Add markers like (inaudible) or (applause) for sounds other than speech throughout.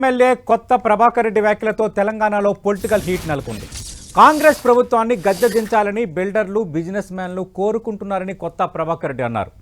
MLA కొత్త ప్రభాకర్ రెడ్డి వ్యాఖ్యలతో తెలంగాణలో పొలిటికల్ హీట్ నెలకొంది. కాంగ్రెస్ ప్రభుత్వాన్ని గద్దెదించాలని బిల్డర్లు బిజినెస్ మ్యాన్లు కోరుకుంటున్నారని కొత్త ప్రభాకర్ రెడ్డి అన్నారు.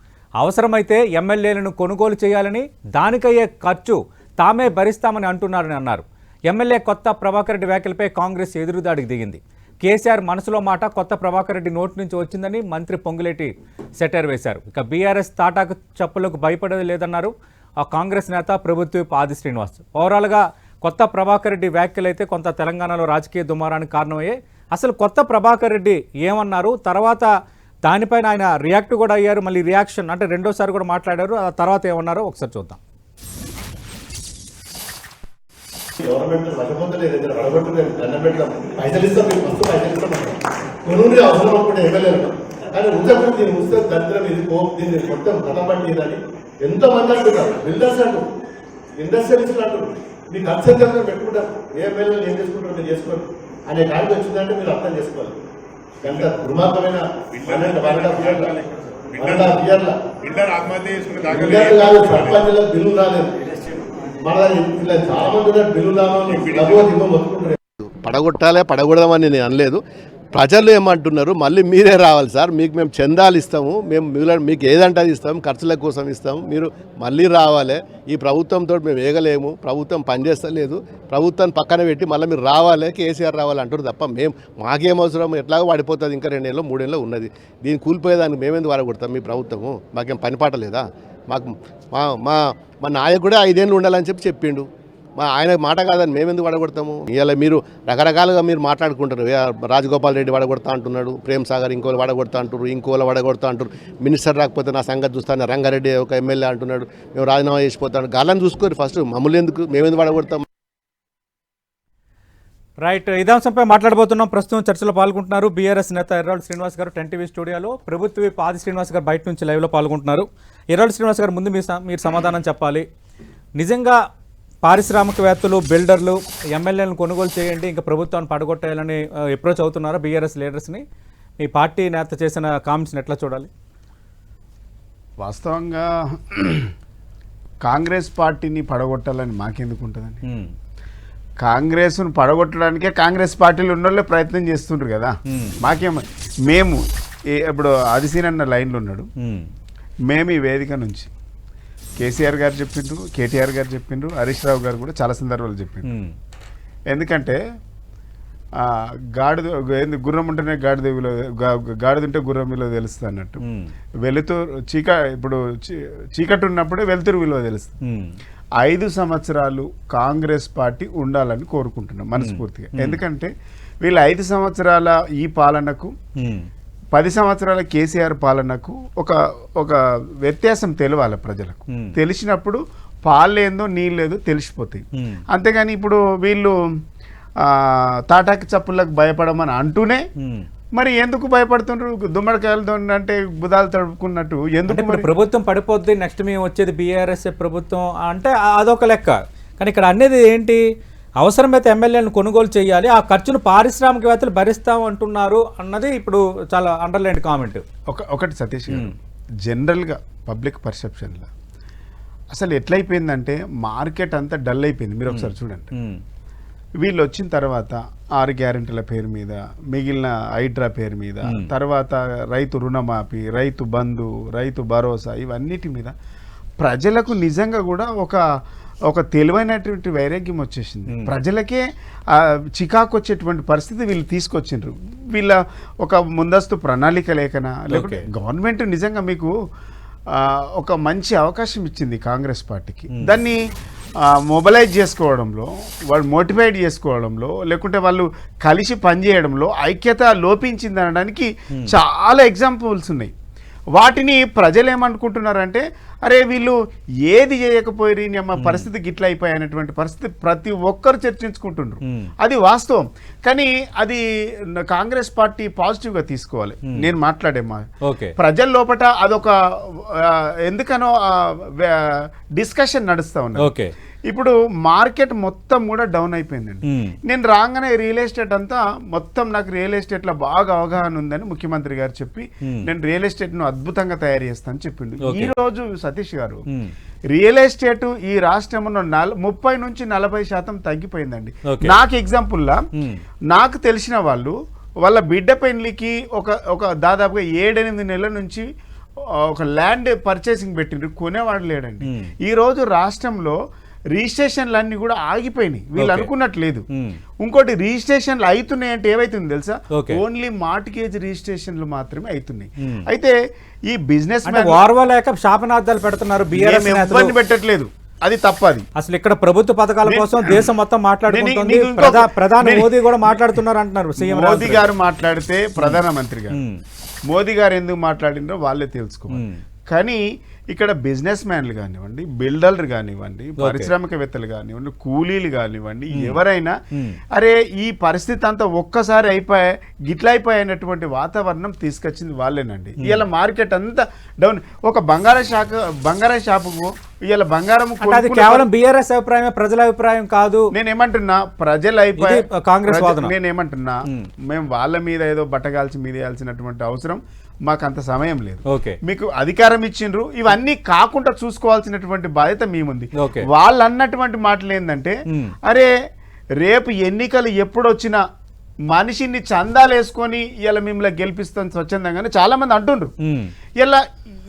అవసరమైతే ఎమ్మెల్యేలను కొనుగోలు చేయాలని దానికయ్యే ఖర్చు తామే భరిస్తామని అంటున్నారని అన్నారు. ఎమ్మెల్యే కొత్త ప్రభాకర్ రెడ్డి వ్యాఖ్యలపై కాంగ్రెస్ ఎదురుదాడికి దిగింది. కేసీఆర్ మనసులో మాట కొత్త ప్రభాకర్ రెడ్డి నోటి నుంచి వచ్చిందని మంత్రి పొంగులేటి సెటర్ వేశారు. ఇక బీఆర్ఎస్ తాటాకు చప్పులకు భయపడేది లేదన్నారు. ఆ కాంగ్రెస్ నేత ప్రభుత్వ ఆది శ్రీనివాస్. ఓవరాల్గా కొత్త ప్రభాకర్ రెడ్డి వ్యాఖ్యలు అయితే కొంత తెలంగాణలో రాజకీయ దుమారానికి కారణమయ్యాయి. అసలు కొత్త ప్రభాకర్ రెడ్డి ఏమన్నారు? తర్వాత దానిపైన ఆయన రియాక్ట్ కూడా అయ్యారు. మళ్ళీ రియాక్షన్ అంటే రెండోసారి కూడా మాట్లాడారు. ఆ తర్వాత ఏమన్నారో ఒకసారి చూద్దాం. గవర్నమెంట్ రకపొందలేదు ఇద్దరు దండం పెట్టాం పైసలు ఇస్తాం మీకు మస్తు పైసలు ఇస్తాం కొనుండి అవసరం అప్పుడు ఎమ్మెల్యేలు కానీ ఉద్యోగం దీన్ని ఉస్తే దరిద్రం ఇది కోప్ దీన్ని మొత్తం కథపట్టి ఇదని ఎంతో మంది అంటున్నారు బిల్డర్స్ అంటు ఇండస్ట్రియలిస్టులు అంటారు. మీ ఎంత అవుతుందో పెట్టుకుంటారు? ఏ ఎమ్మెల్యేలు ఏం చేసుకుంటారో మీరు చేసుకోండి. అనే కాడికి వచ్చిందంటే మీరు అర్థం చేసుకోవాలి. ఎంత దుర్మార్గమైన బిల్లు రాలేదు. మన ఇలా చాలా మంది బిల్లు డబ్బు దిమ్మ పడగొట్టాలే పడగొడదామని నేను అనలేదు. ప్రజలు ఏమంటున్నారు మళ్ళీ మీరే రావాలి సార్ మీకు మేము చందాలు ఇస్తాము మేము మీకు ఏదంటే అది ఇస్తాము ఖర్చుల కోసం ఇస్తాము మీరు మళ్ళీ రావాలి ఈ ప్రభుత్వంతో మేము వేగలేము ప్రభుత్వం పనిచేస్తలేదు ప్రభుత్వాన్ని పక్కన పెట్టి మళ్ళీ మీరు రావాలి కేసీఆర్ రావాలి అంటారు తప్ప మేము మాకేం అవసరం ఎట్లాగో పడిపోతుంది ఇంకా రెండేళ్ళు మూడేళ్ళు ఉన్నది. దీన్ని కూలిపోయేదానికి మేమెందుకు వాడగొడతాం మీ ప్రభుత్వము? మాకేం పని లేదా? మాకు మా మా మా నాయకుడే ఐదేళ్ళు ఉండాలని చెప్పి చెప్పిండు. మా ఆయన మాట కాదని మేమెందుకు వడగొడతాము? ఇవాళ మీరు రకరకాలుగా మీరు మాట్లాడుకుంటారు రాజగోపాల్ రెడ్డి వడగొడతా అంటున్నాడు ప్రేమ్ సాగర్ ఇంకోళ్ళు వడగొడతా అంటారు ఇంకోళ్ళు వడగొడతా అంటారు మినిస్టర్ రాకపోతే నా సంగతి చూస్తాను రంగారెడ్డి ఒక ఎమ్మెల్యే అంటున్నాడు మేము రాజీనామా చేసిపోతాను. గాలని చూసుకోరు ఫస్ట్ మమ్మల్ని ఎందుకు మేమెందుకు వడగొడతాం? రైట్ ఇదే అంశంపై మాట్లాడబోతున్నాం. ప్రస్తుతం చర్చలో పాల్గొంటున్నారు బీఆర్ఎస్ నేత ఎర్రాడు శ్రీనివాస్ గారు టెన్ టీవీ స్టూడియోలో. ప్రభుత్వ ఆది శ్రీనివాస్ గారు బయట నుంచి లైవ్లో పాల్గొంటున్నారు. ఎర్రాడు శ్రీనివాస్ గారు ముందు మీ మీరు సమాధానం చెప్పాలి. నిజంగా పారిశ్రామికవేత్తలు బిల్డర్లు ఎమ్మెల్యేలను కొనుగోలు చేయండి ఇంకా ప్రభుత్వాన్ని పడగొట్టేయాలని అప్రోచ్ అవుతున్నారా బీఆర్ఎస్ లీడర్స్ని? మీ పార్టీ నేత చేసిన కామెంట్స్ని ఎట్లా చూడాలి? వాస్తవంగా (clears throat) కాంగ్రెస్ పార్టీని పడగొట్టాలని మాకెందుకు ఉంటుందండి? కాంగ్రెస్ను పడగొట్టడానికే కాంగ్రెస్ పార్టీలు ఉన్నోళ్ళే ప్రయత్నం చేస్తుండ్రు కదా. మాకేం మేము ఇప్పుడు ఆదిశీన్ అన్న లైన్లో ఉన్నాడు. మేము ఈ వేదిక నుంచి కేసీఆర్ గారు చెప్పిండ్రు కేటీఆర్ గారు చెప్పిండ్రు హరీష్ రావు గారు కూడా చాలా సందర్భాలు చెప్పిండ్రు. ఎందుకంటే గాడిద ఏంది గుర్రం ఉంటేనే గాడిద విలువ గా- గాడిద ఉంటే గుర్రం విలువ తెలుస్తుంది అన్నట్టు. వెలుతురు చీక ఇప్పుడు చీకటి ఉన్నప్పుడే వెలుతురు విలువ తెలుస్తుంది. ఐదు సంవత్సరాలు కాంగ్రెస్ పార్టీ ఉండాలని కోరుకుంటున్నాం మనస్ఫూర్తిగా. ఎందుకంటే వీళ్ళ ఐదు సంవత్సరాల ఈ పాలనకు పది సంవత్సరాల కేసీఆర్ పాలనకు ఒక ఒక వ్యత్యాసం తెలవాలి ప్రజలకు. తెలిసినప్పుడు పాలేందో నీళ్ళేదో తెలిసిపోతాయి ఉమ్. అంతేగాని ఇప్పుడు వీళ్ళు తాటాకి చప్పులకు భయపడమని అంటూనే. మరి ఎందుకు భయపడుతుండ్రు దుమ్మడికాయలతో అంటే బుధాలు తడుపుకున్నట్టు ఎందుకు ప్రభుత్వం పడిపోద్ది నెక్స్ట్ మేము వచ్చేది బీఆర్ఎస్ ప్రభుత్వం అంటే అదొక లెక్క కానీ ఇక్కడ అనేది ఏంటి అవసరమైతే ఎమ్మెల్యేలను కొనుగోలు చేయాలి ఆ ఖర్చును పారిశ్రామికవేత్తలు భరిస్తాం అంటున్నారు అన్నది ఇప్పుడు చాలా అండర్లైన్ కామెంట్ ఒక ఒకటి సతీష్ గారు. జనరల్గా పబ్లిక్ పర్సెప్షన్లో అసలు ఎట్లయిపోయిందంటే మార్కెట్ అంతా డల్ అయిపోయింది. మీరు ఒకసారి చూడండి. వీళ్ళు వచ్చిన తర్వాత ఆరు గ్యారెంటీల పేరు మీద మిగిలిన హైడ్రా పేరు మీద తర్వాత రైతు రుణమాఫీ రైతు బంధు రైతు భరోసా ఇవన్నిటి మీద ప్రజలకు నిజంగా కూడా ఒక ఒక తెలివైనటువంటి వైరాగ్యం వచ్చేసింది. ప్రజలకే చికాకు వచ్చేటువంటి పరిస్థితి వీళ్ళు తీసుకొచ్చిండ్రు. వీళ్ళ ఒక ముందస్తు ప్రణాళిక లేకనా లేకుంటే గవర్నమెంట్ నిజంగా మీకు ఒక మంచి అవకాశం ఇచ్చింది కాంగ్రెస్ పార్టీకి. దాన్ని మొబలైజ్ చేసుకోవడంలో వాళ్ళు మోటివేట్ చేసుకోవడంలో లేకుంటే వాళ్ళు కలిసి పనిచేయడంలో ఐక్యత లోపించింది అనడానికి చాలా ఎగ్జాంపుల్స్ ఉన్నాయి. వాటిని ప్రజలు ఏమనుకుంటున్నారంటే అరే వీళ్ళు ఏది చేయకపోయి మా పరిస్థితి గిట్ల అయిపోయి అనేటువంటి పరిస్థితి ప్రతి ఒక్కరు చర్చించుకుంటున్నారు అది వాస్తవం. కానీ అది కాంగ్రెస్ పార్టీ పాజిటివ్గా తీసుకోవాలి. నేను మాట్లాడే మా ఓకే. ప్రజల లోపట అదొక ఎందుకనో డిస్కషన్ నడుస్తూ ఉన్నది. ఓకే. ఇప్పుడు మార్కెట్ మొత్తం కూడా డౌన్ అయిపోయిందండి. నేను రాగానే రియల్ ఎస్టేట్ అంతా మొత్తం నాకు రియల్ ఎస్టేట్లో బాగా అవగాహన ఉందని ముఖ్యమంత్రి గారు చెప్పి. నేను రియల్ ఎస్టేట్ను అద్భుతంగా తయారు చేస్తాను చెప్పిండు. ఈ రోజు సతీష్ గారు. రియల్ ఎస్టేట్ ఈ రాష్ట్రంలో నల ముప్పై నుంచి నలభై శాతం తగ్గిపోయిందండి. నాకు ఎగ్జాంపుల్లా. నాకు తెలిసిన వాళ్ళు వాళ్ళ బిడ్డ పెళ్ళికి ఒక ఒక దాదాపుగా ఏడెనిమిది నెలల నుంచి ఒక ల్యాండ్ పర్చేసింగ్ పెట్టిండ్రు కొనేవాడు లేడండి మ్మ్. ఈ రోజు రాష్ట్రంలో రిజిస్ట్రేషన్లు అన్ని కూడా ఆగిపోయినాయి వీళ్ళు. అనుకున్నట్లేదు. ఇంకోటి రిజిస్ట్రేషన్లు అవుతున్నాయి అంటే ఏవైతుంది తెలుసా. ఓన్లీ మార్టిగేజ్ రిజిస్ట్రేషన్లు మాత్రమే అవుతున్నాయి. అయితే ఈ బిజినెస్ వార్వలేక శాపనార్థాలు పెడుతున్నారు ఇబ్బంది పెట్టట్లేదు అది తప్పది అసలు ఇక్కడ ప్రభుత్వ పథకాల కోసం దేశం మొత్తం మాట్లాడుకుంటుంది ప్రధా- ప్రధాని మోదీ కూడా మాట్లాడుతున్నారు అంటున్నారు సీఎం మోదీ. గారు మాట్లాడితే ప్రధానమంత్రి గారు. మోదీ గారు ఎందుకు మాట్లాడినరో వాళ్ళే తెలుసుకోవాలి మ్మ్. కానీ ఇక్కడ బిజినెస్ మ్యాన్లు కానివ్వండి బిల్డర్లు కానివ్వండి పారిశ్రామికవేత్తలు కానివ్వండి కూలీలు కానివ్వండి ఎవరైనా. అరే ఈ పరిస్థితి అంతా ఒక్కసారి అయిపోయి గిట్ల అయిపోయినటువంటి వాతావరణం తీసుకొచ్చింది వాళ్ళేనండి. ఇవాళ మార్కెట్ అంతా డౌన్ ఒక బంగారం షాప్ బంగారం షాపుకు ఇవాళ బంగారం అది కేవలం బీఆర్ఎస్ అభిప్రాయమే ప్రజల అభిప్రాయం కాదు. నేను ఏమంటున్నా ప్రజలు అయిపోయి కాంగ్రెస్. నేను ఏమంటున్నా మేము. వాళ్ళ మీద ఏదో బట్టగాల్చి మీద వేయాల్సినటువంటి అవసరం. మాకు అంత సమయం లేదు ఓకే మీకు అధికారం ఇచ్చిండ్రు ఇవన్నీ కాకుండా చూసుకోవాల్సినటువంటి బాధ్యత మేముంది. వాళ్ళు అన్నటువంటి మాటలు ఏంటంటే. అరే రేపు ఎన్నికలు ఎప్పుడు వచ్చినా మనిషిని చందాలు వేసుకొని ఇలా మిమ్మల్ని గెలిపిస్తాం స్వచ్ఛందంగానే చాలా మంది అంటుండ్రు. ఇలా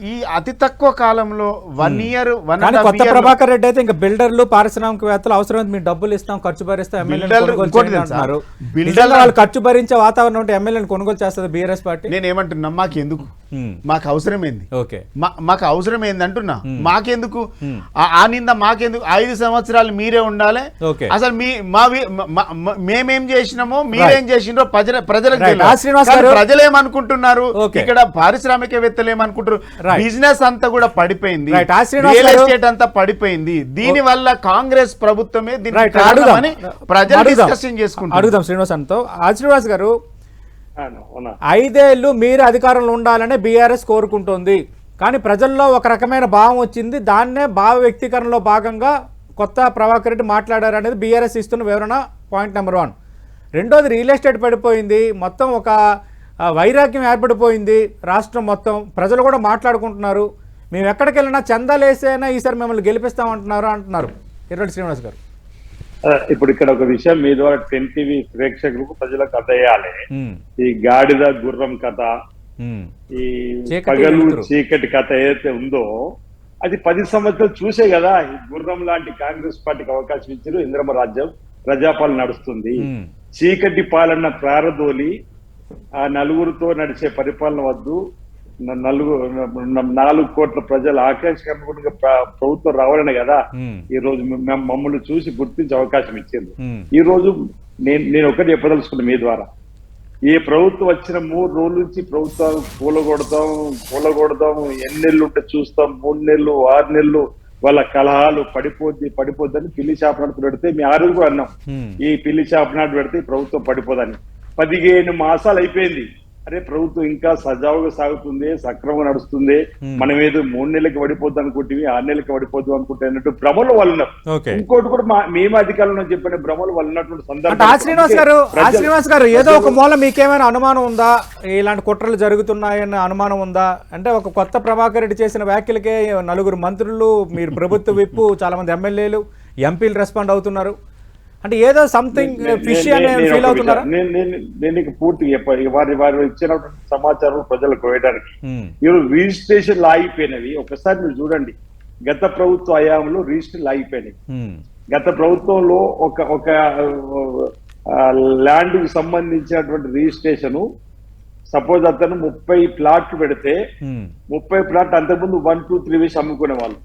ఈ అతి తక్కువ కాలంలో వన్ ఇయర్ వన్ కొత్త ప్రభాకర్ రెడ్డి అయితే ఇంకా బిల్డర్లు పారిశ్రామికవేత్తలు అవసరమైతే మేము డబ్బులు ఇస్తాం ఖర్చు భరిస్తాం బిల్డర్లు వాళ్ళు ఖర్చు భరించే వాతావరణం ఉంటే ఎమ్మెల్యేని కొనుగోలు చేస్తుంది బీఆర్ఎస్ పార్టీ? నేను ఏమంటున్నా మాకెందుకు? మ్మ్. మాకు అవసరం ఏంది ఓకే మా- మాకు అవసరం ఏంది అంటున్నా మాకెందుకు ఆ- ఆ నింద మాకెందుకు? ఐదు సంవత్సరాలు మీరే ఉండాలి. అసలు మీ మా మేమేం చేసినామో మీరేం చేసిండ్రో ప్రజల ప్రజలకు Right. తెలియదు. ఆ శ్రీనివాస్ కానీ గారు- ప్రజలు ఏమనుకుంటున్నారు ఓకే. ఇక్కడ పారిశ్రామికవేత్తలు ఏమనుకుంటారు. బిజినెస్ అంతా కూడా పడిపోయింది. రియల్ ఎస్టేట్ అంతా పడిపోయింది. దీని వల్ల కాంగ్రెస్ ప్రభుత్వమే కారణమని ప్రజలు డిస్కషన్ చేసుకుంటారు అడుగుదాం శ్రీనివాస్ అంతో ఆ శ్రీనివాస్ గారు ఐదేళ్ళు మీరు అధికారంలో ఉండాలనే బీఆర్ఎస్ కోరుకుంటోంది. కానీ ప్రజల్లో ఒక రకమైన భావం వచ్చింది. దాన్నే భావ వ్యక్తీకరణలో భాగంగా కొత్త ప్రభాకర్ రెడ్డి మాట్లాడారు అనేది బీఆర్ఎస్ ఇస్తున్న వివరణ పాయింట్ నెంబర్ వన్. రెండోది రియల్ ఎస్టేట్ పడిపోయింది. మొత్తం ఒక వైరాగ్యం ఏర్పడిపోయింది. రాష్ట్రం మొత్తం. ప్రజలు కూడా మాట్లాడుకుంటున్నారు. మేము ఎక్కడికి వెళ్ళినా చందాలేసైనా ఈసారి మిమ్మల్ని గెలిపిస్తామంటున్నారు అంటున్నారు. ఎర్రటి శ్రీనివాస్ గారు. ఇప్పుడు ఇక్కడ ఒక విషయం మీ ద్వారా టెన్ టీవీ ప్రేక్షకులకు ప్రజలకు అర్థయ్యాలి ఉమ్, ఈ గాడిద గుర్రం కథ ఈ చీకటి పగలు. చీకటి కథ ఏదైతే ఉందో అది పది సంవత్సరాలు చూసే కదా ఈ గుర్రం లాంటి కాంగ్రెస్ పార్టీకి అవకాశం ఇచ్చారు ఇంద్రమ రాజ్యం ప్రజాపాలన నడుస్తుంది. చీకటి పాలన ప్రారదోలి ఆ నలుగురితో నడిచే పరిపాలన వద్దు నలుగురు నాలుగు కోట్ల ప్రజల ఆకాంక్షగా ప్రభుత్వం రావాలనే కదా ఈ రోజు మమ్మల్ని చూసి గుర్తించే అవకాశం ఇచ్చింది. ఈ రోజు నేను నేను ఒకటి చెప్పదలుచుకున్నా మీ ద్వారా. ఏ ప్రభుత్వం వచ్చిన మూడు రోజుల నుంచి ప్రభుత్వం కూలగొడతాం కూలగొడతాం ఎన్ని నెలలు ఉంటే చూస్తాం మూడు నెలలు ఆరు నెలలు వాళ్ళ కలహాలు పడిపోద్ది పడిపోద్దని పిల్లి శాపనాడు పెడితే మీ ఆరు కూడా అన్నాం. ఈ పిల్లి శాపనాడు పెడితే ఈ ప్రభుత్వం పడిపోదని. పదిహేను మాసాలు అయిపోయింది. అరే ప్రభుత్వం ఇంకా సజావుగా సాగుతుంది సక్రమంగా నడుస్తుంది. మనం ఏదో మూడు నెలలకి పడిపోద్ది అనుకుంటే ఆరు నెలలకి పడిపోద్దు అనుకుంటే అన్నట్టు భ్రమలు వాళ్ళు ఉన్నారు ఓకే. ఇంకోటి కూడా మేము అధికారంలో చెప్పిన భ్రమలు వాళ్ళు ఉన్నటువంటి శ్రీనివాస్ గారు శ్రీనివాస్ గారు ఏదో ఒక మూల మీకేమైనా అనుమానం ఉందా? ఇలాంటి కుట్రలు జరుగుతున్నాయన్న అనుమానం ఉందా? అంటే ఒక కొత్త ప్రభాకర్ రెడ్డి చేసిన వ్యాఖ్యలకే నలుగురు మంత్రులు మీరు ప్రభుత్వ విప్పు చాలా మంది ఎమ్మెల్యేలు ఎంపీలు రెస్పాండ్ అవుతున్నారు. అంటే ఏదో సంథింగ్ ఫిష్ అని ఫీల్ అవుతున్నారా? నేను- నేను- నేను నీకు పూర్తిగా చెప్పాలి వారి వారు ఇచ్చినటువంటి సమాచారం ప్రజలకు వేయడానికి ఈరోజు రిజిస్ట్రేషన్ ఆగిపోయినవి ఒకసారి మీరు చూడండి. గత ప్రభుత్వ హయాంలో రిజిస్ట్రేషన్ ఆగిపోయినాయి గత ప్రభుత్వంలో ఒక ఒక ల్యాండ్కు సంబంధించినటువంటి రిజిస్ట్రేషన్ సపోజ్ అతను ముప్పై ప్లాట్లు పెడితే ముప్పై ప్లాట్ అంతకుముందు వన్ టూ త్రీ వేసి అమ్ముకునే వాళ్ళు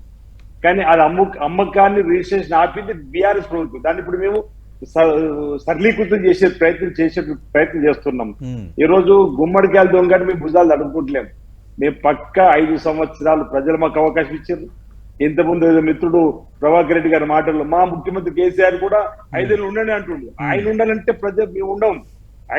కానీ అది అమ్ము అమ్మకాన్ని రిజిస్ట్రేషన్ ఆపింది బీఆర్ఎస్ ప్రభుత్వం. దాన్ని ఇప్పుడు మేము సరళీకృతం చేసే ప్రయత్నం చేసే ప్రయత్నం చేస్తున్నాం. ఈ రోజు గుమ్మడికాయలు దొంగని మేము భుజాలు అడుగుకుంటలేము మేము పక్క ఐదు సంవత్సరాలు ప్రజలు మాకు అవకాశం ఇచ్చారు. ఇంతకుముందు ఏదో మిత్రుడు ప్రభాకర్ రెడ్డి గారి మాటల్లో మా ముఖ్యమంత్రి కేసీఆర్ కూడా ఐదేళ్ళు ఉండని అంటుండు. ఆయన ఉండాలంటే ప్రజలు మేము ఉండము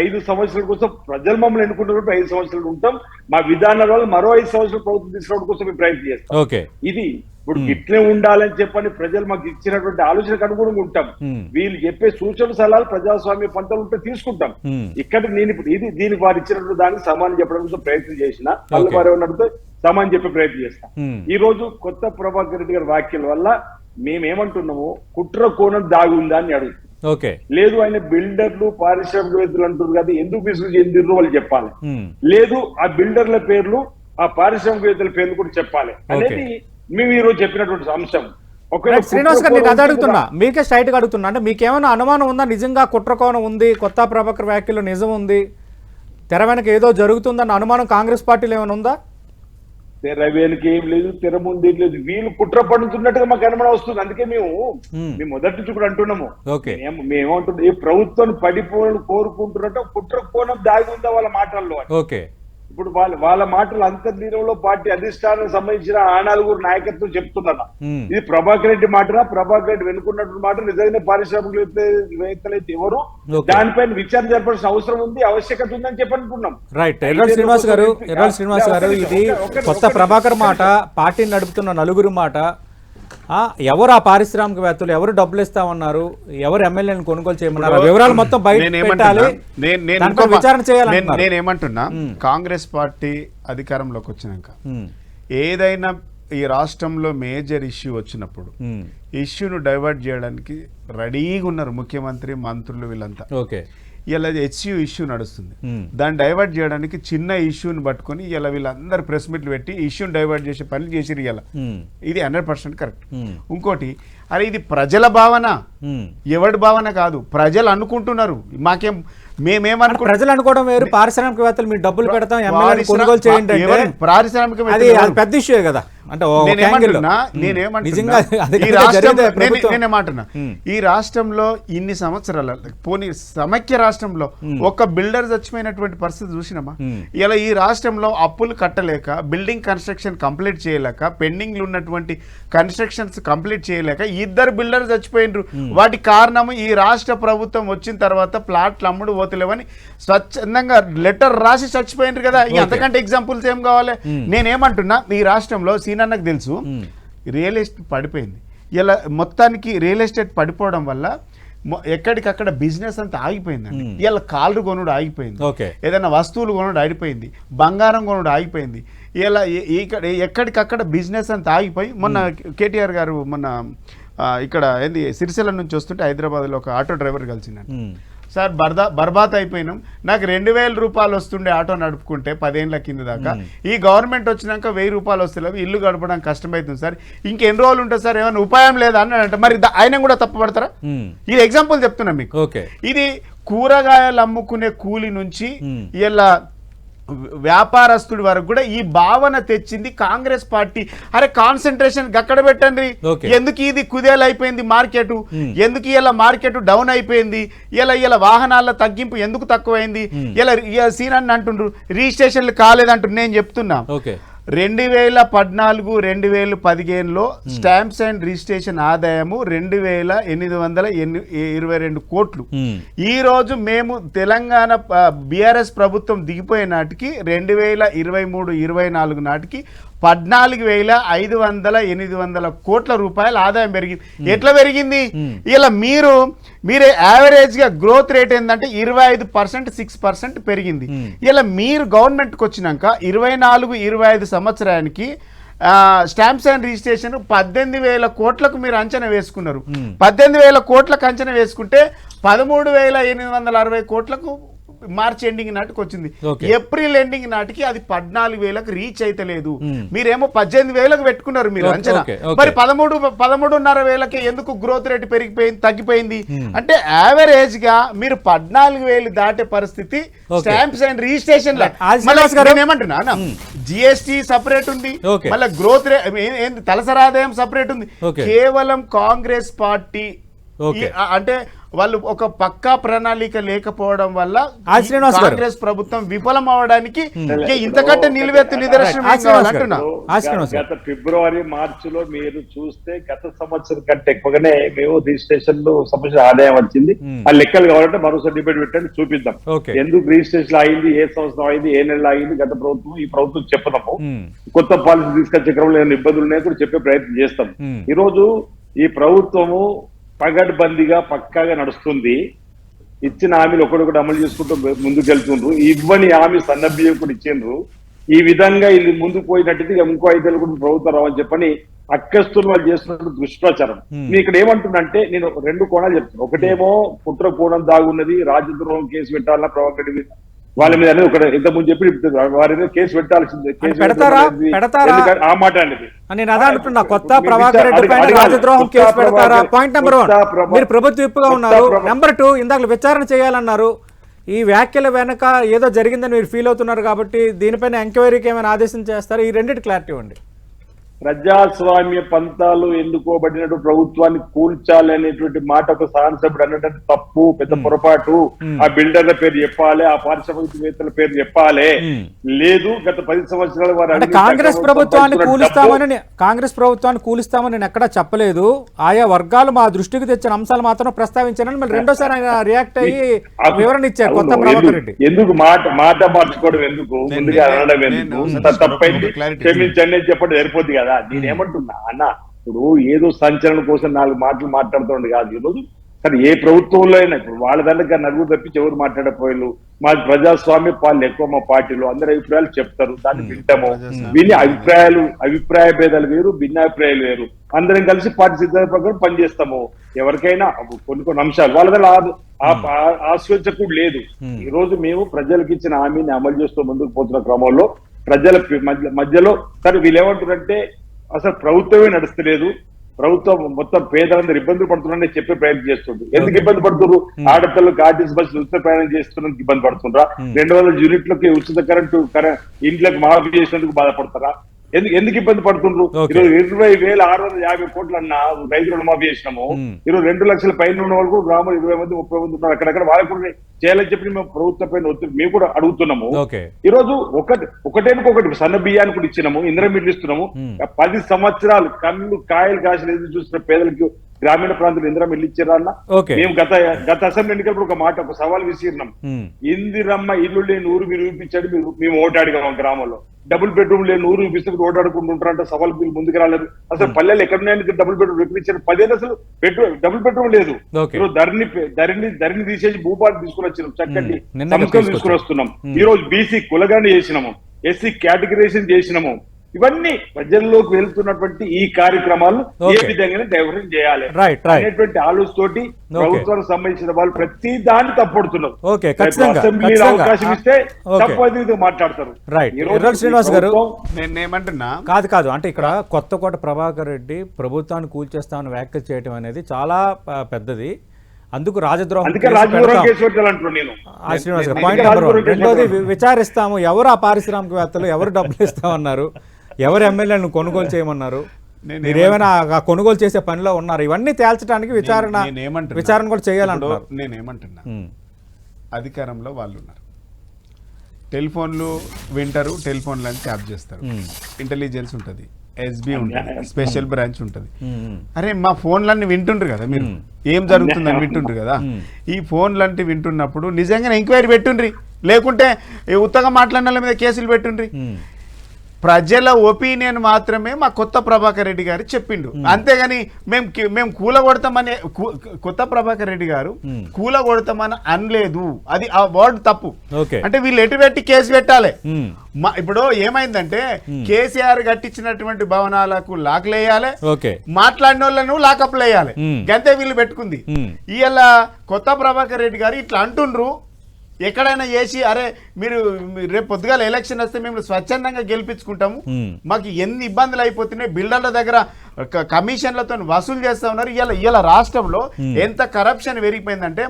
ఐదు సంవత్సరాల కోసం ప్రజలు మమ్మల్ని ఎన్నుకుంటున్నప్పుడు ఐదు సంవత్సరాలు ఉంటాం. మా విధానాల వల్ల మరో ఐదు సంవత్సరాలు ప్రభుత్వం తీసుకురావడం కోసం మేము ప్రయత్నం చేస్తాం. ఓకే. ఇది ఇప్పుడు ఇట్లే ఉండాలని చెప్పని ప్రజలు మాకు ఇచ్చినటువంటి ఆలోచనకు అనుగుణంగా ఉంటాం. వీళ్ళు చెప్పే సూచనలు సలహాలు ప్రజాస్వామ్య పంటలు ఉంటే తీసుకుంటాం. ఇక్కడ నేను ఇప్పుడు ఇది దీనికి వారు ఇచ్చినటువంటి దానికి సమానం చెప్పడం కోసం ప్రయత్నం చేసిన వాళ్ళు. వారు ఏమన్నట్టు సమానం చెప్పే ప్రయత్నం చేస్తాం. ఈ రోజు కొత్త ప్రభాకర్ రెడ్డి గారి వ్యాఖ్యల వల్ల మేమేమంటున్నాము కుట్ర కోణం దాగి ఉందా అని ఓకే లేదు ఆయన బిల్డర్లు పారిశ్రామికవేత్తలు అంటారు కదా ఎందుకు బిజినెస్ చెందిర్రు వాళ్ళు చెప్పాలి. లేదు ఆ బిల్డర్ల పేర్లు ఆ పారిశ్రామికవేత్తల పేర్లు కూడా చెప్పాలి అనేది మేము ఈ రోజు చెప్పినటువంటి అంశం. శ్రీనివాస్ గారు నేను అది అడుగుతున్నా మీకే స్ట్రైట్గా అడుగుతున్నా. అంటే మీకేమైనా అనుమానం ఉందా? నిజంగా కుట్రకోణం ఉంది కొత్త ప్రభాకర్ వ్యాఖ్యలో నిజం ఉంది తెర వెనక ఏదో జరుగుతుందన్న అనుమానం కాంగ్రెస్ పార్టీలో ఏమైనా ఉందా? తెర వెనుక ఏం లేదు తెర ముందు ఏం లేదు. వీళ్ళు కుట్ర పడుతున్నట్టుగా మాకు అనుమానం వస్తుంది. అందుకే మేము Hmm. మేము మొదటి నుంచి కూడా అంటున్నాము. ఓకే. మేము మేమేమంటున్నాం ఈ ప్రభుత్వం పడిపోవాలని కోరుకుంటున్నట్టు కుట్ర కోణం దాగి ఉందా వాళ్ళ మాటల్లో. ఓకే. ఇప్పుడు వాళ్ళ వాళ్ళ మాటలు అంతర్లీనంలో పార్టీ అధిష్టానం సంబంధించిన ఆనాలుగురు నాయకత్వం చెప్తున్నారు ఉమ్. ఇది ప్రభాకర్ రెడ్డి మాట ప్రభాకర్ రెడ్డి వెనుకున్నటువంటి మాట? నిజంగానే పారిశ్రామికవేత్తలైతే ఎవరు. దానిపైన విచారణ జరపాల్సిన అవసరం ఉంది ఆవశ్యకత ఉందని చెప్పి అనుకున్నాం రైట్ ఎర్రల్ శ్రీనివాస్ గారు ఎర్రల్ శ్రీనివాస్ గారు ఇది కొత్త ప్రభాకర్ మాట పార్టీని నడుపుతున్న నలుగురు మాట ఆ, ఎవరు ఆ పారిశ్రామికవేత్తలు? ఎవరు డబ్బులు ఇస్తామన్నారు? ఎవరు ఎమ్మెల్యేని కొనుగోలు చేయమన్నారు? వివరాలు మొత్తం బయట విచారణ చేయాలంటున్నారు. నేనేమంటున్నా. కాంగ్రెస్ పార్టీ అధికారంలోకి వచ్చినాక ఏదైనా ఈ రాష్ట్రంలో మేజర్ ఇష్యూ వచ్చినప్పుడు ఇష్యూను డైవర్ట్ చేయడానికి రెడీగా ఉన్నారు ముఖ్యమంత్రి మంత్రులు వీళ్ళంతా. ఓకే. ఇలా హెచ్యూ ఇష్యూ నడుస్తుంది. దాన్ని డైవర్ట్ చేయడానికి చిన్న ఇష్యూని పట్టుకొని ఇలా వీళ్ళందరూ ప్రెస్ మీట్లు పెట్టి ఇష్యూని డైవర్ట్ చేసే పనులు చేసిరు ఇలా. ఇది హండ్రెడ్ పర్సెంట్ కరెక్ట్. ఇంకోటి అరే ఇది ప్రజల భావన. ఎవడి భావన కాదు ప్రజలు అనుకుంటున్నారు. మాకేం మేమేమనుకుంటున్నాం ప్రజలు అనుకోవడం వేరు పారిశ్రామికవేత్తలు మీరు డబ్బులు పెడతాం కొనుగోలు చేయండి ఎవరు? పారిశ్రామిక పెద్ద ఇష్యూ కదా. అంటే ఒక. నేనేమంటున్నా నిజంగా అది ఈ రాష్ట్రంలో ఇన్ని సంవత్సరాల పోనీ సమైక్య రాష్ట్రంలో ఒక్క బిల్డర్ చచ్చిపోయినటువంటి పరిస్థితి చూసినామా. ఇలా ఈ రాష్ట్రంలో అప్పులు కట్టలేక బిల్డింగ్ కన్స్ట్రక్షన్ కంప్లీట్ చేయలేక పెండింగ్ ఉన్నటువంటి కన్స్ట్రక్షన్స్ కంప్లీట్ చేయలేక ఇద్దరు బిల్డర్ చచ్చిపోయినరు. వాటి కారణం ఈ రాష్ట్ర ప్రభుత్వం వచ్చిన తర్వాత ప్లాట్లు అమ్ముడు పోతలేవని స్వచ్ఛందంగా లెటర్ రాసి చచ్చిపోయినరు కదా. అంతకంటే ఎగ్జాంపుల్స్ ఏం కావాలి? నేనేమంటున్నా ఈ రాష్ట్రంలో సీనన్నకు తెలుసు. రియల్ ఎస్టేట్ పడిపోయింది. ఇలా మొత్తానికి రియల్ ఎస్టేట్ పడిపోవడం వల్ల ఎక్కడికక్కడ బిజినెస్ అంతా ఆగిపోయిందండి. ఇలా కాళ్ళు కొనుడు ఆగిపోయింది. ఓకే. ఏదైనా వస్తువులు కొనుడు ఆగిపోయింది. బంగారం కొనుడు ఆగిపోయింది. ఇలా ఇక్కడ ఎక్కడికక్కడ బిజినెస్ అంతా ఆగిపోయి మొన్న కేటీఆర్ గారు మొన్న ఇక్కడ ఏంది సిరిసిల్ల నుంచి వస్తుంటే హైదరాబాద్లో ఒక ఆటో డ్రైవర్ కలిసిందండి సార్ బర్దా బర్బాత్ అయిపోయినాం. నాకు రెండు వేల రూపాయలు వస్తుండే ఆటో నడుపుకుంటే పదేళ్ళ కింద దాకా. ఈ గవర్నమెంట్ వచ్చినాక వెయ్యి రూపాయలు వస్తలేవు ఇల్లు గడపడం కష్టమవుతుంది సార్. ఇంకెన్ని రోజులు ఉంటుంది సార్ ఏమైనా ఉపాయం లేదా అన్నాడంట మరి దా- ఆయన కూడా తప్పుపడతారా? ఉమ్, ఇది ఎగ్జాంపుల్ చెప్తున్నా మీకు. ఓకే. ఇది కూరగాయలు అమ్ముకునే కూలి నుంచి. ఇలా వ్యాపారస్తుడి వరకు కూడా ఈ భావన తెచ్చింది కాంగ్రెస్ పార్టీ. అరే కాన్సన్ట్రేషన్ గక్కడ పెట్టండి. ఎందుకు ఇది కుదేలు అయిపోయింది మార్కెట్. ఎందుకు ఇలా మార్కెట్ డౌన్ అయిపోయింది? ఇలా ఇలా వాహనాల తగ్గింపు ఎందుకు తక్కువైంది. ఇలా సీన్ అని అంటుండ్రు. రిజిస్ట్రేషన్లు కాలేదంటుండ్రు. నేను చెప్తున్నా. ఓకే. రెండు వేల పద్నాలుగు రెండు వేల పదిహేనులో స్టాంప్స్ అండ్ రిజిస్ట్రేషన్ ఆదాయము రెండు వేల ఎనిమిది వందల ఎన్ని ఇరవై రెండు కోట్లు. ఉమ్, ఈ రోజు మేము తెలంగాణ బీఆర్ఎస్ ప్రభుత్వం దిగిపోయే నాటికి రెండు వేల ఇరవై మూడు ఇరవై నాలుగు నాటికి పద్నాలుగు వేల ఐదు వందల ఎనిమిది వందల కోట్ల రూపాయల ఆదాయం పెరిగింది. ఎట్లా పెరిగింది? ఇలా మీరు మీరే యావరేజ్గా గ్రోత్ రేట్ ఏంటంటే ఇరవై ఐదు పర్సెంట్ సిక్స్ పర్సెంట్ పెరిగింది. ఇలా మీరు గవర్నమెంట్కి వచ్చినాక ఇరవై నాలుగు ఇరవై ఐదు సంవత్సరానికి స్టాంప్స్ అండ్ రిజిస్ట్రేషన్ పద్దెనిమిది వేల కోట్లకు మీరు అంచనా వేసుకున్నారు. పద్దెనిమిది వేల కోట్లకు అంచనా వేసుకుంటే పదమూడు వేల ఎనిమిది వందల అరవై కోట్లకు మార్చ్ ఎండింగ్ నాటికి వచ్చింది. ఏప్రిల్ ఎండింగ్ నాటికి అది పద్నాలుగు వేలకు రీచ్ అయితే లేదు Hmm. మీరేమో పద్దెనిమిది వేలకు పెట్టుకున్నారు మీరు అంచనా. మరి పదమూడు పదమూడున్నర వేలకి ఎందుకు గ్రోత్ రేట్ పెరిగిపోయింది తగ్గిపోయింది. అంటే యావరేజ్గా మీరు పద్నాలుగు వేలు దాటే పరిస్థితి. స్టాంప్స్ అండ్ రిజిస్ట్రేషన్ ఏమంటున్నా జిఎస్టి సపరేట్ ఉంది. మళ్ళీ గ్రోత్ రే ఏంది తలసరి ఆదాయం సపరేట్ ఉంది. కేవలం కాంగ్రెస్ పార్టీ అంటే వాళ్ళు ఒక పక్కా ప్రణాళిక లేకపోవడం వల్ల. కాంగ్రెస్ ప్రభుత్వం విఫలం అవడానికి ఇక ఇంతకంటే నిలువెత్తు నిదర్శనం. గత ఫిబ్రవరి మార్చిలో మీరు చూస్తే గత సంవత్సరం కంటే ఎక్కువగానే మేము రిజిస్ట్రేషన్ సంబంధించిన ఆదాయం వచ్చింది Hmm. ఆ లెక్కలు కావాలంటే మరోసారి డిబేట్ పెట్టండి చూపిద్దాం. ఎందుకు రిజిస్ట్రేషన్ అయింది ఏ సంవత్సరం అయింది ఏ నెల అయింది గత ప్రభుత్వం ఈ ప్రభుత్వం చెప్పుదాము Hmm. కొత్త పాలసీ తీసుకొచ్చే క్రమంలో ఏమైనా ఇబ్బందులు ఉన్నాయో కూడా చెప్పే ప్రయత్నం చేస్తాం Hmm. ఈ రోజు ఈ ప్రభుత్వము పగడ్బందీగా పక్కాగా నడుస్తుంది. ఇచ్చిన హామీలు ఒకటి అమలు చేసుకుంటూ ముందుకు వెళ్తుండ్రు ఇవ్వని హామీ సన్నబియ్యం కూడా ఇచ్చిండ్రు. ఈ విధంగా ఇది ముందుకు పోయినట్టయితే ఇక ఐదేళ్ళు కూడా ప్రభుత్వం రావని చెప్పని అక్కస్తున్న వాళ్ళు చేస్తున్న దుష్ప్రచారం. నేను ఇక్కడ ఏమంటున్నంటే నేను రెండు కోణాలు చెప్తాను ఒకటేమో కుట్ర కోణం దాగున్నది రాజద్రోహం కేసు పెట్టాలన్న ప్రభాకర్ రెడ్డి మీద వాళ్ళ మీద అనేది ఒక ఇంతకుముందు చెప్పి వారి మీద కేసు పెట్టాల్సిందే. పెడతారా? పెడతారా? ఆ మాట అనేది. నేను అదే అంటున్నా. కొత్త ప్రభాకర్ రెడ్డి పైన. రాజద్రోహం కేసు పెడతారా పాయింట్ నెంబర్ వన్ మీరు ప్రభుత్వ విప్పుగా కొత్త ఉన్నారు. నెంబర్ టూ ఇందాక విచారణ చేయాలన్నారు. ఈ వ్యాఖ్యల వెనక ఏదో జరిగిందని మీరు ఫీల్ అవుతున్నారు కాబట్టి దీనిపైన ఎంక్వైరీకి ఏమైనా ఆదేశం చేస్తారు? ఈ రెండింటి క్లారిటీ ఇవ్వండి. ప్రజాస్వామ్య పంతాలు ఎన్నుకోబడినటువంటి ప్రభుత్వాన్ని కూల్చాలి అనేటువంటి మాట ఒక సాంసభ్యుడు అన్నటువంటి తప్పు పెద్ద పొరపాటు. ఆ బిల్డర్ల పేరు చెప్పాలి ఆ పారిశ్రామికవేత్తల పేరు చెప్పాలి. లేదు గత పది సంవత్సరాల వారు కాంగ్రెస్ ప్రభుత్వాన్ని కూలుస్తామని కాంగ్రెస్ ప్రభుత్వాన్ని కూలుస్తామని నేను ఎక్కడా చెప్పలేదు. ఆయా వర్గాలు మా దృష్టికి తెచ్చిన అంశాలు మాత్రం ప్రస్తావించానని మళ్ళీ రెండోసారి ఆయన రియాక్ట్ అయ్యి. వివరణ ఇచ్చారు కొత్త. ప్రభాకర్ ఎందుకు- రెడ్డి. ఎందుకు మాట మాట మార్చుకోవడం ఎందుకు? ముందుగా అనడం ఎందుకు? తప్పైంది. క్షమించండి అని చెప్పడం సరిపోద్ది కదా? నేను ఏమంటున్నా అన్న ఇప్పుడు ఏదో సంచలనం కోసం నాలుగు మాటలు మాట్లాడుతుండే కాదు ఈరోజు కానీ ఏ ప్రభుత్వంలో అయినా ఇప్పుడు వాళ్ళ దాంట్లో నలుగురు తప్పించి ఎవరు మాట్లాడపోయారు మా ప్రజాస్వామ్య పాలన ఎక్కువ మా పార్టీలో అందరి అభిప్రాయాలు చెప్తారు దాన్ని వింటాము. విని అభిప్రాయాలు అభిప్రాయ భేదాలు వేరు భిన్నాభిప్రాయాలు వేరు. అందరం కలిసి పార్టీ సిద్ధాంత ప్రకారం పనిచేస్తాము. ఎవరికైనా కొన్ని కొన్ని అంశాలు వాళ్ళ దగ్గర ఆ- ఆ- ఆ- ఆ స్వేచ్ఛ కూడా లేదు. ఈ రోజు మేము ప్రజలకు ఇచ్చిన హామీని అమలు చేస్తూ ముందుకు పోతున్న క్రమంలో ప్రజల మధ్యలో సరే వీళ్ళు ఏమంటారంటే అసలు ప్రభుత్వమే నడుస్తలేదు. ప్రభుత్వం మొత్తం పేదలందరూ ఇబ్బందులు పడుతున్నారని చెప్పే ప్రయత్నం చేస్తుంది. ఎందుకు ఇబ్బంది పడుతున్నారు? ఆడపిల్లలకు ఆర్టీసీ బస్సులు ఉచిత ప్రయాణం చేస్తున్నందుకు ఇబ్బంది పడుతుండ్రా రెండు వందల యూనిట్లకి ఉచిత కరెంటు కరెంట్ ఇంట్లోకి మాఫీ చేసినందుకు బాధపడతారా ఎందుకు ఎందుకు ఇబ్బంది పడుతుండ్రు. ఈరోజు ఇరవై వేల ఆరు వందల యాభై కోట్లు అన్న రైతు రుణమాఫీ చేసినాము. ఈరోజు రెండు లక్షల పైన ఉన్న వాళ్ళు కూడా గ్రామంలో ఇరవై మంది ముప్పై మంది ఉన్నారు అక్కడక్కడ వాళ్ళకు కూడా చేయాలని చెప్పి మేము ప్రభుత్వం పైన ఒత్తిడి మేము కూడా అడుగుతున్నాము ఓకే ఈ రోజు ఒకటి ఒకటేనికి ఒకటి సన్న బియ్యాన్ని కూడా ఇచ్చినాము ఇంద్ర ఇస్తున్నాము. పది సంవత్సరాలు కళ్ళు కాయలు కాసిన ఎదురు చూసిన పేదలకు గ్రామీణ ప్రాంతంలో ఇందిరా మిల్లు ఇచ్చారా అన్న Okay. మేము గత గత అసెంబ్లీ ఎన్నికలప్పుడు ఒక మాట ఒక సవాల్ విసిరినాం. ఇందిరమ్మ ఇల్లు లేని ఊరు మీరు చూపించాడు మీరు మేము ఓటాడిగాం గ్రామంలో. డబుల్ బెడ్రూమ్ లేని ఊరు చూపిస్తే మీరు ఓటాడుకుంటుంటారంటే సవాల్ బిల్ ముందుకు రాలేదు. అసలు పల్లెలు ఎక్కడున్నాయని డబుల్ బెడ్రూమ్ ఎక్కించారు పదేళ్ళు అసలు బెడ్రూమ్ డబుల్ బెడ్రూమ్ లేదు. ధరణి ధరణి ధరణి తీసేసి భూపాలు తీసుకుని వచ్చినాం. చక్కటి తీసుకొచ్చాం. తీసుకుని వస్తున్నాం. ఈ రోజు బీసీ కులగాని చేసినాము. ఎస్సీ కేటగిరేషన్ చేసినాము. ఇవన్నీ ప్రజల్లోకి వెళ్తున్నటువంటి ఈ కార్యక్రమాలు ఏ. విధంగా డైవర్షన్ చేయాలి. అనేటువంటి ఆలోచనతోటి ప్రభుత్వానికి సంబంధించిన వాళ్ళు ప్రతి దాన్ని తప్పడుతున్నారు. అసెంబ్లీలో. అవకాశం ఇస్తే Okay. తప్పు అది ఇది మాట్లాడతారు శ్రీనివాస్ గారు. ప్రభుత్వం నేను ఏమంటున్నా కాదు కాదు. అంటే ఇక్కడ కొత్తకోట ప్రభాకర్ రెడ్డి ప్రభుత్వాన్ని కూల్చేస్తామని వ్యాఖ్యలు చేయడం అనేది చాలా పెద్దది. అందుకు రాజద్రోహం పాయింట్ నెంబర్ వన్ రెండోది విచారిస్తాము. ఎవరు ఆ పారిశ్రామికవేత్తలు ఎవరు డబ్బులు ఇస్తామన్నారు? ఎవరు ఎమ్మెల్యేలను కొనుగోలు చేయమన్నారు ఏమైనా కొనుగోలు చేసే పనిలో ఉన్నారు ఇవన్నీ తేల్చడానికి విచారణ నేను ఏమంటున్నా? విచారణ కూడా చేయాలంటున్నారు ఇప్పుడు నేను ఏమంటున్నా ఉమ్. అధికారంలో వాళ్ళు ఉన్నారు టెలిఫోన్లు వింటారు టెలిఫోన్లను ట్యాప్ చేస్తారు. ఇంటెలిజెన్స్ ఉంటుంది ఎస్బీ ఉంటుంది స్పెషల్ బ్రాంచ్ ఉంటుంది. అరే మా ఫోన్లన్నీ వింటుండ్రు కదా మీరు. ఏం జరుగుతుందని వింటుండ్రు కదా. ఈ ఫోన్లంటి వింటున్నప్పుడు నిజంగానే ఎంక్వైరీ పెట్టుండ్రి లేకుంటే ఉత్తగా మాట్లాడిన వాళ్ళ మీద కేసులు పెట్టుండ్రి. ప్రజల ఒపీనియన్ మాత్రమే మా కొత్త ప్రభాకర్ రెడ్డి గారు చెప్పిండు. అంతేగాని మేము మేము కూల కొడతామని కొత్త ప్రభాకర్ రెడ్డి గారు. కూల కొడతామని అనలేదు. అది ఆ వర్డ్ తప్పు. ఓకే. అంటే వీళ్ళు ఎటు పెట్టి కేసు పెట్టాలి. ఇప్పుడు ఏమైందంటే. కేసీఆర్ కట్టించినటువంటి భవనాలకు లాక్లు వేయాలి ఓకే. మాట్లాడిన వాళ్ళను లాకప్లు వేయాలి. గంతే వీళ్ళు పెట్టుకుంది. ఇవాళ కొత్త ప్రభాకర్ రెడ్డి గారు ఇట్లా అంటుండ్రు. ఎక్కడైనా చేసి అరే మీరు రేపు పొద్దుగాల ఎలక్షన్ వస్తే మేము స్వచ్ఛందంగా గెలిపించుకుంటాము. మాకు ఎన్ని ఇబ్బందులు అయిపోతున్నాయి బిల్డర్ల దగ్గర కమిషన్లతో వసూలు చేస్తా ఉన్నారు ఇవాళ ఇవాళ రాష్ట్రంలో. ఎంత కరప్షన్ పెరిగిపోయిందంటే.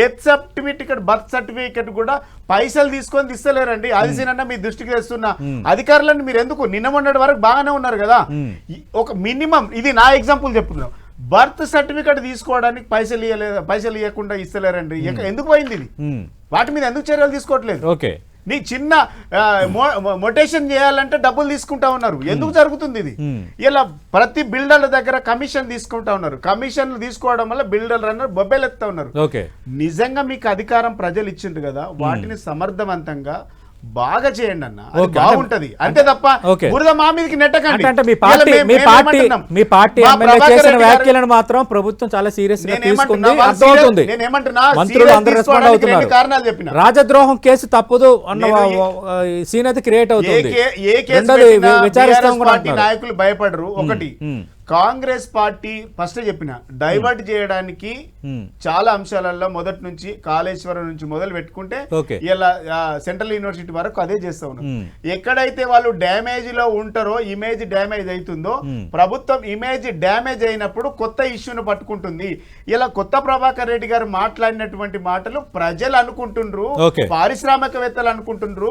డెత్ సర్టిఫికెట్ బర్త్ సర్టిఫికెట్ కూడా పైసలు తీసుకొని తీస్తలేరండి అది సినన్నా మీ దృష్టికి తెస్తున్నా. అధికారులను మీరు ఎందుకు నిన్న మొన్నటి వరకు బాగానే ఉన్నారు కదా ఒక మినిమం ఇది నా ఎగ్జాంపుల్ చెప్తున్నాను బర్త్ సర్టిఫికేట్ తీసుకోవడానికి పైసలు ఇవ్వలేదు పైసలు ఇవ్వకుండా ఇస్తలేరండి. ఎక్క- ఎందుకు పోయింది ఇది? ఉమ్, వాటి మీద ఎందుకు చర్యలు తీసుకోవట్లేదు? ఓకే. నీ చిన్న మొటేషన్ చేయాలంటే డబ్బులు తీసుకుంటా ఉన్నారు. ఎందుకు జరుగుతుంది ఇది? Hmm. ఇలా ప్రతి బిల్డర్ల దగ్గర కమిషన్ తీసుకుంటా ఉన్నారు. కమిషన్లు తీసుకోవడం వల్ల బిల్డర్లు అన్నారు బొబ్బెలెత్తా ఉన్నారు. ఓకే. నిజంగా మీకు అధికారం ప్రజలు ఇచ్చిండ్రు కదా వాటిని సమర్థవంతంగా బాగా చేయండి అన్న బాగుంటది అంతే తప్ప. బురద మా మీదకి నెట్టకండి అంటే మీ పార్టీ మీ పార్టీ? మీ పార్టీ చేసిన వ్యాఖ్యలను మాత్రం ప్రభుత్వం చాలా సీరియస్గా తీసుకుంది అర్థమవుతుంది మంత్రులు అందరూ రెస్పాండ్ అవుతున్నారు. రాజద్రోహం కేసు తప్పదు అన్న నేను సీన్ అయితే క్రియేట్ అవుతుంది ఏ కేసు. నాయకులు భయపడరు ఒకటి. కాంగ్రెస్ పార్టీ ఫస్ట్ చెప్పిన డైవర్ట్ చేయడానికి మ్. చాలా అంశాలలో మొదటి నుంచి కాళేశ్వరం నుంచి మొదలు పెట్టుకుంటే. ఇలా సెంట్రల్ యూనివర్సిటీ వరకు అదే చేస్తా ఉన్నారు మ్. ఎక్కడైతే వాళ్ళు డ్యామేజ్లో ఉంటారో ఇమేజ్ డ్యామేజ్ అవుతుందో. ప్రభుత్వం ఇమేజ్ డ్యామేజ్ అయినప్పుడు కొత్త ఇష్యూను పట్టుకుంటుంది ఇలా కొత్త ప్రభాకర్ రెడ్డి గారు మాట్లాడినటువంటి మాటలు ప్రజలు అనుకుంటుండ్రు. పారిశ్రామికవేత్తలు అనుకుంటుండ్రు.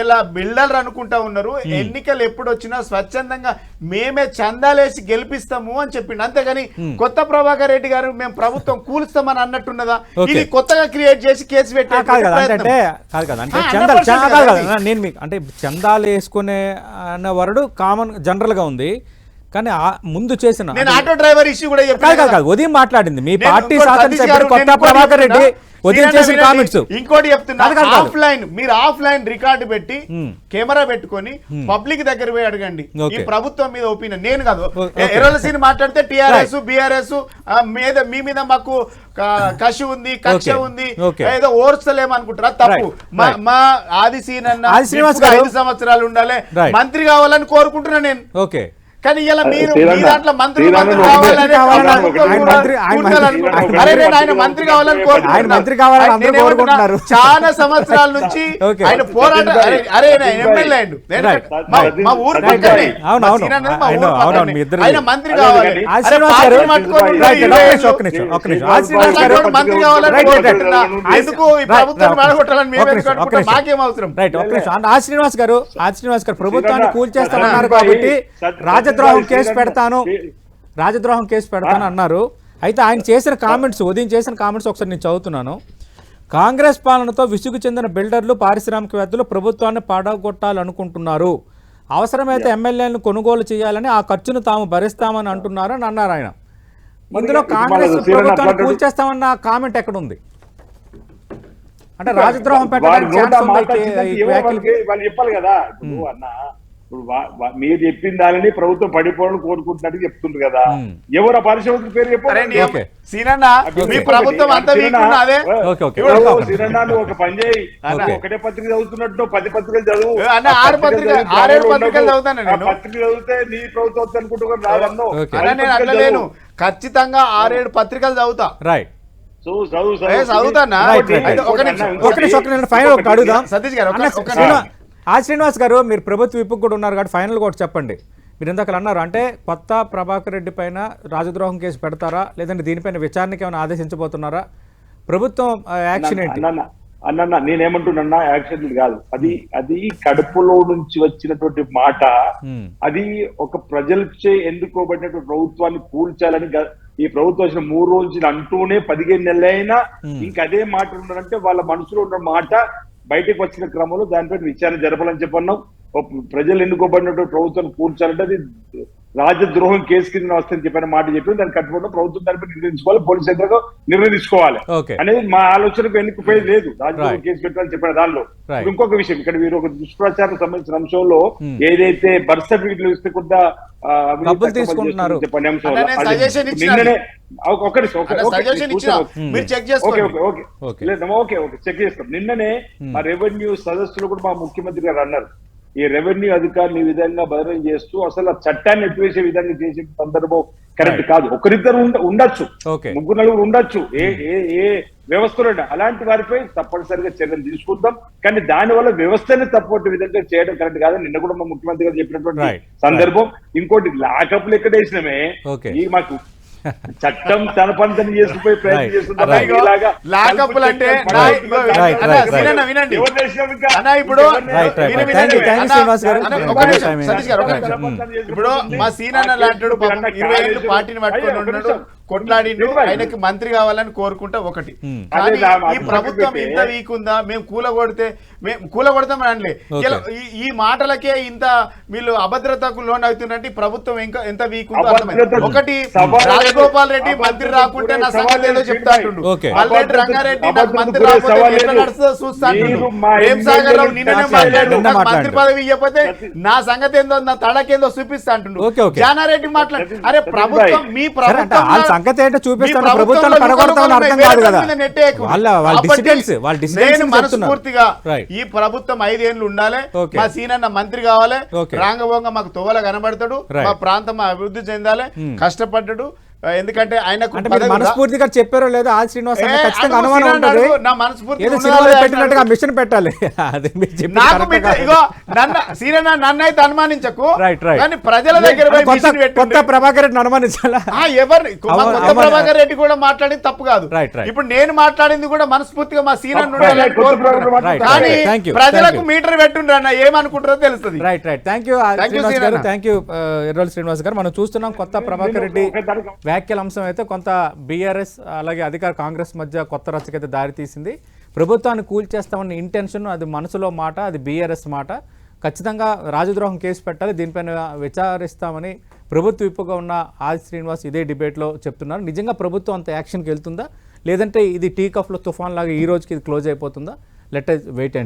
ఇలా బిల్డర్లు అనుకుంటా ఉన్నారు ఎన్నికలు ఎప్పుడు వచ్చినా స్వచ్ఛందంగా మేమే చందాలేసి గెలిపిస్తాము అని చెప్పిండు. అంతేగాని కొత్త ప్రభాకర్ రెడ్డి గారు మేము ప్రభుత్వం కూలుస్తామని అన్నట్టున్నదా. ఇది కొత్తగా క్రియేట్ చేసి కేసు పెట్టే అంటే. కాదు కదా అంటే చందాలు 100% చా- కాదు కదా. కదా నేను మీకు అంటే చందాలు వేసుకునే అనే వరడు కామన్ జనరల్గా ఉంది. కానీ ముందు చేసిన ఆటో డ్రైవర్ ఇష్యూ కూడా కాదు కాదు ఉదయం మాట్లాడింది. మీ పార్టీ శాసనసభ్యుడు కొత్త ప్రభాకర్ రెడ్డి. కామెంట్స్ ఇంకోటి చెప్తున్నా కాదు. ఆఫ్లైన్ మీరు ఆఫ్లైన్ రికార్డు పెట్టి మ్మ్. కెమెరా పెట్టుకొని పబ్లిక్ దగ్గర పోయి అడగండి ఈ. ప్రభుత్వం మీద ఒపీనియన్ నేను కాదు ఓకే. ఎర్రలసీని మాట్లాడితే టిఆర్ఎస్ బిఆర్ఎస్ మీద మీ మీద మాకు క- కసి ఉంది కక్ష. ఉంది. ఏదో ఓర్చలేము అనుకుంటారా తప్పు మా ఆది సీన్ అన్న. ఐదు సంవత్సరాలు ఉండాలి. మంత్రి కావాలని కోరుకుంటున్నా నేను ఓకే కానీ ఇలా మీరు మీ దాంట్లో మంత్రి అరే నేను ఆయన మంత్రి కావాలని. ఆయన మంత్రి కావాలని నేను కోరుకుంటున్నారు. చాలా సంవత్సరాల నుంచి. (laughs) ఆయన పోరాట అరే ఆయన ఎమ్మెల్యే అయ్యిండు. నేను రైట్. మా- ఊరు. పక్కనే. ఆయన మంత్రి కావాలి. మంత్రి కావాలని. మాకేం అవసరం? రైట్ ఒక్క నిమిషం. ఆ శ్రీనివాస్ గారు ఆ శ్రీనివాస్ గారు ప్రభుత్వాన్ని శ్రీరామ్ కాబట్టి సత్- రాజద్రోహం కేసు పెడతాను. రాజద్రోహం కేసు పెడతాను అన్నారు. అయితే ఆయన చేసిన కామెంట్స్ ఉదయం చేసిన కామెంట్స్ ఒకసారి నేను చదువుతున్నాను. కాంగ్రెస్ పాలనతో విసుగు చెందిన బిల్డర్లు పారిశ్రామికవేత్తలు ప్రభుత్వాన్ని పడగొట్టాలనుకుంటున్నారు అవసరమైతే ఎమ్మెల్యేలను కొనుగోలు చేయాలని ఆ ఖర్చును తాము భరిస్తామని అంటున్నారు అని అన్నారు ఆయన. ఇందులో కాంగ్రెస్ ప్రభుత్వాన్ని కూల్చేస్తామన్న కామెంట్ ఎక్కడ ఉంది అంటే రాజద్రోహం పెట్టడానికి ఛాన్స్ ఉందా? చెప్పాలి కదా. అన్న ఇప్పుడు మీరు చెప్పిన దానిని ప్రభుత్వం పడిపోవాలని కోరుకుంటున్నట్టు చెప్తుండ్రు కదా. ఎవరు పారిశ్రామిక పేరు నువ్వు ఒక పని చేయి. ఒకటే పత్రిక చదువుతున్నట్టు పది పత్రికలు చదువు. పత్రికలు పత్రిక- చదివి. ఆరేడు ప్రాణంలో పత్రికలు ఉండవు. చదువుతాను ఆ నేను. పత్రిక చదివితే నీ ప్రభుత్వం వద్దు అనుకుంటూ రాదన్నో ఓకే. అలా నేను అట్లా లేను. ఖచ్చితంగా ఆరేడు పత్రికలు చదువుతా. రైట్ చదువుతానా? ఒక నిమిషం. ఒక నిమిషం ఫైనల్ ఒకటి అడుగుదాం. సతీష్ గారు, ఆ శ్రీనివాస్ గారు మీరు ప్రభుత్వ విప్పు కూడా ఉన్నారు కాబట్టి ఫైనల్ కూడా చెప్పండి. మీరు ఇందాక అన్నారు అంటే కొత్త ప్రభాకర్ రెడ్డి పైన రాజద్రోహం కేసు పెడతారా? లేదంటే దీనిపైన విచారణకి ఏమైనా ఆదేశించబోతున్నారా? ప్రభుత్వం యాక్షన్ ఏంటి? అన్న అన్న నేనేమంటున్నా యాక్షన్ కాదు. అది అది కడుపులో నుంచి వచ్చినటువంటి మాట. అది ఒక ప్రజలచే ఎన్నుకోబడినటువంటి ప్రభుత్వాన్ని కూల్చాలని ఈ ప్రభుత్వం వచ్చిన మూడు రోజులు అంటూనే పదిహేను నెలలైనా ఇంకా అదే మాట ఉన్నారంటే వాళ్ళ మనసులో ఉన్న మాట బయటకు వచ్చిన క్రమంలో దానిపై విచారణ జరపాలని చెప్పన్నాం. ప్రజలు ఎన్నుకోబడినటువంటి ప్రభుత్వాన్ని కూల్చాలంటే అది రాజద్రోహం కేసు కింద వస్తుందని చెప్పిన మాట చెప్పి దాన్ని కట్టుబడిన ప్రభుత్వం దానిపై నిర్ణయించుకోవాలి పోలీస్ యంత్రాంగం నిర్ణయించుకోవాలి అనేది మా ఆలోచనకు ఎన్నికపోయేది లేదు. రాజద్రోహం. కేసు పెట్టాలని చెప్పిన దానిలో. ఇంకొక విషయం ఇక్కడ మీరు ఒక దుష్ప్రచారం సంబంధించిన అంశంలో Hmm. ఏదైతే బర్త్ సర్టిఫికెట్లు ఇస్తే కొంత చెప్పండి అంశంలో. నిన్ననే ఒక- ఒక నిమిషం, ఒక- అన్న, ఓకే, ఓకే చేసుకోండి. Okay okay okay. లేదు ఓకే ఓకే. చెక్ చేస్తాం. నిన్ననే మా రెవెన్యూ సదస్సులో కూడా మా ముఖ్యమంత్రి గారు అన్నారు. ఈ రెవెన్యూ అధికారులు ఈ విధంగా బదిలీ చేస్తూ అసలు ఆ చట్టాన్ని ఎత్తివేసే విధంగా చేసే సందర్భం కరెక్ట్. కాదు ఒకరిద్దరు ఉండ- ఉండొచ్చు. ముగ్గురు నలుగురు ఉండొచ్చు ఏ ఏ ఏ వ్యవస్థలో అలాంటి వారిపై తప్పనిసరిగా చర్యలు తీసుకుంటాం కానీ దాని వల్ల వ్యవస్థని తప్పటి విధంగా చేయడం కరెక్ట్ కాదు నిన్న కూడా మా ముఖ్యమంత్రి గారు చెప్పినటువంటి. సందర్భం ఇంకోటి లాకప్లు ఎక్కడ వేసినామే. ఈ మాకు చట్టం తన పని తను చేసుకుపోయి ప్రయత్నం. వినండి? అన్న ఇప్పుడు మా సీనన్న లాంటి పాపం ఇరవై ఏళ్ళు పార్టీని పట్టుకొని ఉన్నాడు. కొట్లాడిండు ఆయనకి మంత్రి కావాలని కోరుకుంటా ఒకటి కానీ అదే నా- ఈ ప్రభుత్వం ఇంత ఉందా మేము కూల కొడితే మేము కూల కొడతామని అనలే Okay. ఇలా ఈ- మాటలకే ఇంత వీళ్ళు అభద్రతకు లోన్ అవుతున్నట్టు ఈ ప్రభుత్వం ఇంకా ఎంత వీక్ ఉందో అర్థమైంది. ఒకటి రాజగోపాల్ రెడ్డి మంత్రి రాకుంటే నా సవాలు సంగతి ఏదో చెప్తా. మల్రెడ్డి రంగారెడ్డి నాకు మంత్రి సవాలు ఎట్లా. నడుస్తుందో చూస్తా అంటుండు మీరు మా ప్రేమ్ సాగర్ రావు నిన్ననే మాట్లాడండి. మాట్లాడు నాకు మంత్రి. పదవి ఇవ్వకపోతే నా సంగతి ఏందో నా తడకేందో చూపిస్తా అంటుండు Okay, okay. జానారెడ్డి మాట్లాడు అరే. ప్రభుత్వం మీ ప్రభుత్వం సంగతి ఏంటో చూపిస్తాను. ప్రభుత్వాన్ని పడగొడతామని అర్థం కాదు కదా. వాళ్ళ వాళ్ళ వాళ్ళ మనస్ఫూర్తిగా ఈ ప్రభుత్వం ఐదేళ్ళు ఉండాలి. మా సీనన్న మంత్రి కావాలి. రాంగభంగా మాకు తొవ్వల కనబడతాడు. మా ప్రాంతం అభివృద్ధి చెందాలి. కష్టపడ్డాడు. ఆ, ఎందుకంటే ఆయనకు రా- మనస్ఫూర్తిగా చెప్పారో లేదో ఆది శ్రీనివాస్ ఖచ్చితంగా అనుమానం ఉంటుంది నా మనస్ఫూర్తి పెట్టినట్టుగా. మిషన్ పెట్టాలి (laughs) అది నాకు. ఇగో నన్న సీనన్న నన్ను అయితే అనుమానించకు Right, right. కానీ ప్రజల దగ్గర కొత్త. ప్రభాకర్ రెడ్డిని అనుమానించాలా ఆ, ఎవరిని కొత్త ప్రభాకర్ రెడ్డి కూడా మాట్లాడింది తప్పు కాదు Right, right. ఇప్పుడు నేను మాట్లాడింది కూడా మనస్ఫూర్తిగా మా సీనన్న కానీ ప్రజలకు. మీటర్ పెట్టుండ్రు అన్న ఏమనుకుంటారో తెలుస్తుంది right right thank you. Thank you Errol Srinivas గారు మనం చూస్తున్నాం కొత్త ప్రభాకర్ రెడ్డి వ్యాఖ్యల అంశం అయితే కొంత బీఆర్ఎస్ అలాగే అధికార కాంగ్రెస్ మధ్య కొత్త రచ్చకైతే దారితీసింది ప్రభుత్వాన్ని కూల్చేస్తామన్న ఇంటెన్షన్ అది మనసులో మాట అది బీఆర్ఎస్ మాట. ఖచ్చితంగా రాజద్రోహం కేసు పెట్టాలి దీనిపైన విచారిస్తామని ప్రభుత్వ విప్పుగా ఉన్న ఆది శ్రీనివాస్ ఇదే డిబేట్లో చెప్తున్నారు. నిజంగా ప్రభుత్వం అంత యాక్షన్కి వెళ్తుందా? లేదంటే ఇది టీ కఫ్లో తుఫాన్ లాగా ఈ రోజుకి ఇది క్లోజ్ అయిపోతుందా? Let wait and